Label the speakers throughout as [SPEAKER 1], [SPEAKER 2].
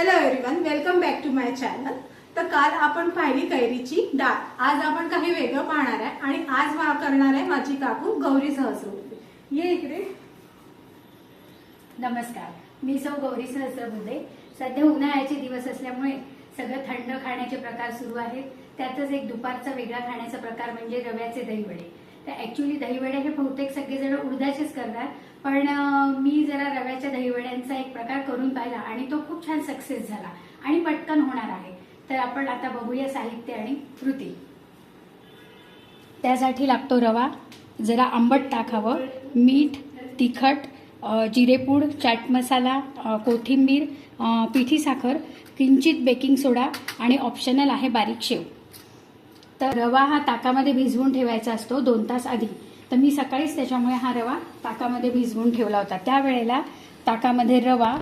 [SPEAKER 1] Hello everyone welcome back to my channel तर काल आपण पाहिली कैरीची डाळ. आज आपण काही वेगळं पाहणार आहे आणि आज मा- करणार आहे माझी काकू गौरी सहस्रबुद्धे. ये इकडे.
[SPEAKER 2] नमस्कार. मी सौ गौरी सहस्रबुद्धे. सध्या उन्हाळ्याचे दिवस असल्यामुळे सगळं थंड खाण्याचे प्रकार सुरू आहेत. त्यातच एक दुपारचा वेगळा खाण्याचा प्रकार म्हणजे रव्याचे दहीवडे. तर ऍक्च्युली दहीवडे हे बहुतेक सगळेजण उडदाचेच करतात. पण मी जरा रव्याच्या दहीवड्यांचा एक प्रकार करून पाहिला आणि तो खूप छान सक्सेस झाला. आणि पटकन होणार आहे. तर आपण आता बघूया साहित्य आणि कृती. त्यासाठी लागतो रवा. जरा आंबट टाकावं. मीठ तिखट जिरेपूड चाट मसाला कोथिंबीर पिठी साखर किंचित बेकिंग सोडा आणि ऑप्शनल आहे बारीक शेव. तर रवा हा ताकामध्ये भिजवून ठेवायचा असतो दोन तास आधी. तर मी सकाळीच त्याच्यामुळे हा रवा ताकामध्ये भिजवून ठेवला होता. त्यावेळेला ताकामध्ये रवा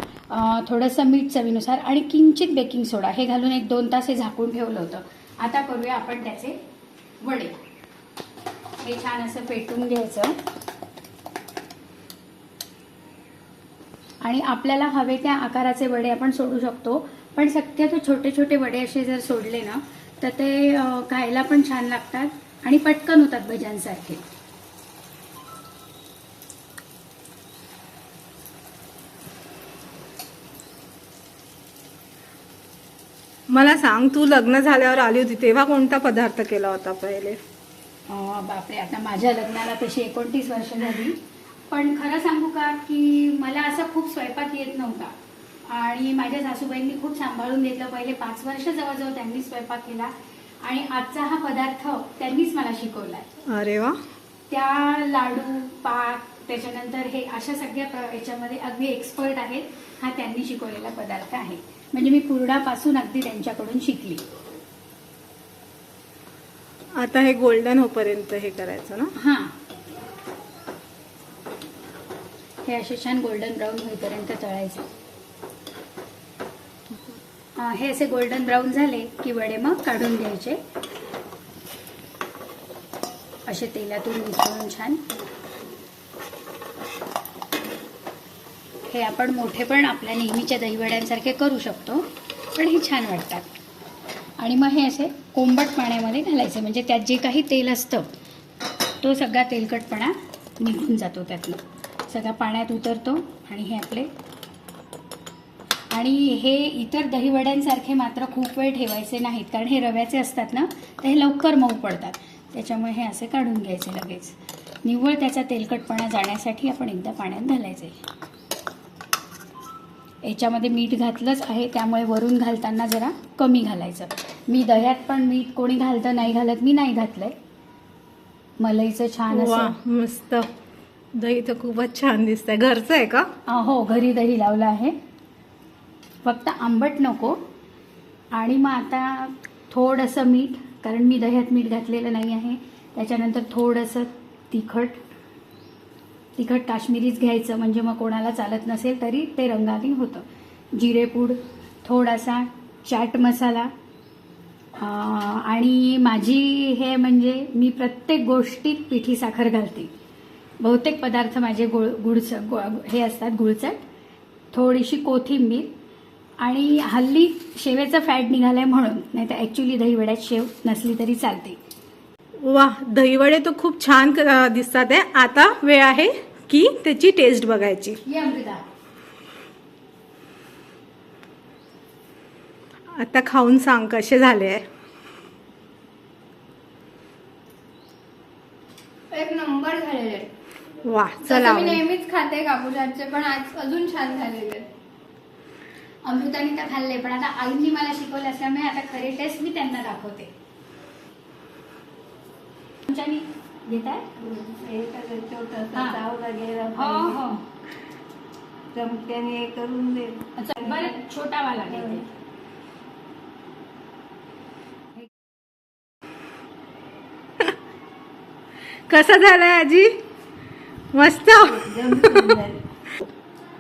[SPEAKER 2] थोडंसं मीठ चवीनुसार आणि किंचित बेकिंग सोडा हे घालून एक दोन तास हे झाकून ठेवलं होतं. आता करूया आपण त्याचे वडे. हे छान असं पेटून घ्यायचं. आणि आपल्याला हवे त्या आकाराचे वडे आपण सोडू शकतो पण शक्यतो छोटे छोटे वडे असे जर सोडले ना तर ते खायला पण छान लागतात आणि पटकन होतात भज्यांसारखे.
[SPEAKER 1] मला सांग तू लग्न झाल्यावर आली होती तेव्हा कोणता पदार्थ केला होता पहिले?
[SPEAKER 2] बापरे आता माझ्या लग्नाला तशी एकोणतीस वर्ष झाली. पण खरं सांगू का की मला असा खूप स्वयंपाक येत नव्हता. आणि माझ्या सासूबाईंनी खूप सांभाळून घेतलं. पहिले पाच वर्ष जवळजवळ त्यांनी स्वयंपाक केला. आणि आजचा हा पदार्थ त्यांनीच मला शिकवलाय.
[SPEAKER 1] अरे वा.
[SPEAKER 2] त्या लाडू पाक त्याच्यानंतर हे अशा सगळ्या याच्यामध्ये अगदी एक्सपर्ट आहेत. हा त्यांनी शिकवलेला पदार्थ आहे. म्हणजे मी पूर्णापासून अगदी त्यांच्याकडून शिकली.
[SPEAKER 1] आता हे गोल्डन होपर्यंत हे करायचं ना?
[SPEAKER 2] हा. हे असे छान गोल्डन ब्राऊन होईपर्यंत तळायचे. हा, हे असे गोल्डन ब्राऊन झाले की वडे मग काढून घ्यायचे. असे तेलातून मिसळून छान हे आपण मोठे पण आपल्या नेहमीच्या दहीवड्यांसारखे करू शकतो पण हे छान वाटतात. आणि मग हे असे कोंबट पाण्यामध्ये घालायचे म्हणजे त्यात जे काही तेल असतं तो सगळा तेलकटपणा निघून जातो त्यातनं. सगळा पाण्यात उतरतो आणि हे आपले आणि हे इतर दहीवड्यांसारखे मात्र खूप वेळ ठेवायचे नाहीत कारण हे रव्याचे असतात ना तर हे लवकर मऊ पडतात. त्याच्यामुळे हे असे काढून घ्यायचे लगेच. निव्वळ त्याचा तेलकटपणा जाण्यासाठी आपण एकदा पाण्यात घालायचे. याच्यामध्ये मीठ घातलंच आहे त्यामुळे वरून घालताना जरा कमी घालायचं. मी दह्यात पण मीठ कोणी घालतं नाही घालत मी नाही घातलंय. मलईचं छान
[SPEAKER 1] वा
[SPEAKER 2] असं
[SPEAKER 1] मस्त. दही तर खूपच छान दिसतंय. घरचं आहे का?
[SPEAKER 2] हो घरी दही लावलं आहे. फक्त आंबट नको. आणि मग आता थोडंसं मीठ कारण मी दह्यात मीठ घातलेलं नाही आहे. त्याच्यानंतर थोडंसं तिखट. तिखट काश्मीरीच घ्यायचं म्हणजे मग कोणाला चालत नसेल तरी ते रंगाने होतं. जिरेपूड थोडासा चाट मसाला आणि माझी हे म्हणजे मी प्रत्येक गोष्टीत पिठी साखर घालते. बहुतेक पदार्थ माझे गुळ गुळच गो हे असतात गुळचट थोडीशी कोथिंबीर आणि हल्ली शेवेचं फॅट निघालंय म्हणून नाही तर ॲक्च्युली दहीवड्यात शेव नसली तरी चालते.
[SPEAKER 1] वा दहीवडे तर खूप छान क- दिसतात आहे. आता वेळ आहे की त्याची टेस्ट बघायची. आता खाऊन सांग कसे झाले. आहे
[SPEAKER 3] एक नंबर झालेले.
[SPEAKER 1] वा चला
[SPEAKER 3] मी नेहमीच खाते कापूसाचे पण आज अजून छान झालेले.
[SPEAKER 2] अमृताने तर खाल्ले पण आता आईंनी मला शिकवलं असल्यामुळे आता खरी टेस्ट मी त्यांना दाखवते. घेताय? हा. हो. हो
[SPEAKER 4] चमच्याने करून दे.
[SPEAKER 2] अच्छा, बरं छोटा वाला घेते.
[SPEAKER 1] कसा झालाय आजी? मस्त.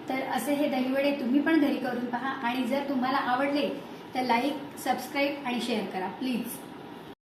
[SPEAKER 2] तर असे हे दहीवडे तुम्ही पण घरी करून पहा आणि जर तुम्हाला आवडले तर लाईक सबस्क्राईब आणि शेअर करा प्लीज